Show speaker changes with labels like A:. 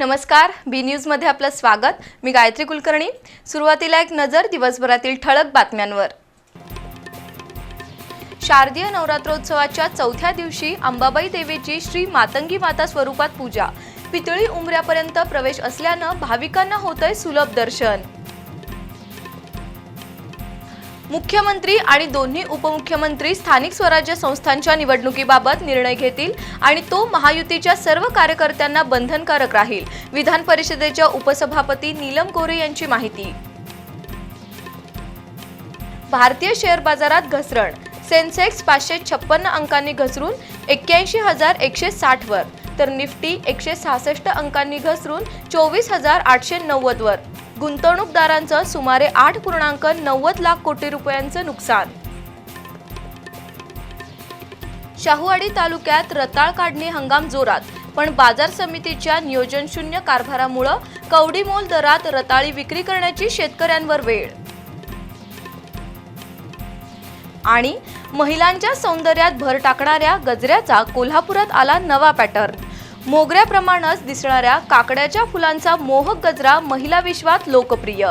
A: नमस्कार बी न्यूजमध्ये आपलं स्वागत. मी गायत्री कुलकर्णी. सुरुवातीला एक नजर दिवसभरातील ठळक बातम्यांवर. शारदीय नवरात्रोत्सवाच्या चौथ्या दिवशी अंबाबाई देवीची श्री मातंगी माता स्वरूपात पूजा. पितळी उमऱ्यापर्यंत प्रवेश असल्यानं भाविकांना होतंय सुलभ दर्शन. मुख्यमंत्री आणि दोन्ही उपमुख्यमंत्री स्थानिक स्वराज्य संस्थांच्या निवडणुकीबाबत निर्णय घेतील आणि तो महायुतीच्या सर्व कार्यकर्त्यांना बंधनकारक राहील. विधान परिषदेच्या उपसभापती नीलम गोरे यांची माहिती. भारतीय शेअर बाजारात घसरण. सेन्सेक्स पाचशे छप्पन्न अंकांनी घसरून एक्क्याऐंशी हजार एकशे साठवर तर निफ्टी एकशे सहासष्ट अंकांनी घसरून चोवीस हजार आठशे नव्वदवर गुंतवणूकदारांचं सुमारे आठ पूर्णांक नव्वद लाख कोटी रुपयांचं नुकसान. शाहूवाडी तालुक्यात रताळ काढणी हंगाम जोरात पण बाजार समितीच्या नियोजनशून्य कारभारामुळं कवडीमोल दरात रताळी विक्री करण्याची शेतकऱ्यांवर वेळ. आणि महिलांच्या सौंदर्यात भर टाकणाऱ्या गजऱ्याचा कोल्हापुरात आला नवा पॅटर्न. मोगऱ्याप्रमाणेच दिसणाऱ्या काकड्याच्या फुलांचा मोहक गजरा महिला विश्वात लोकप्रिय.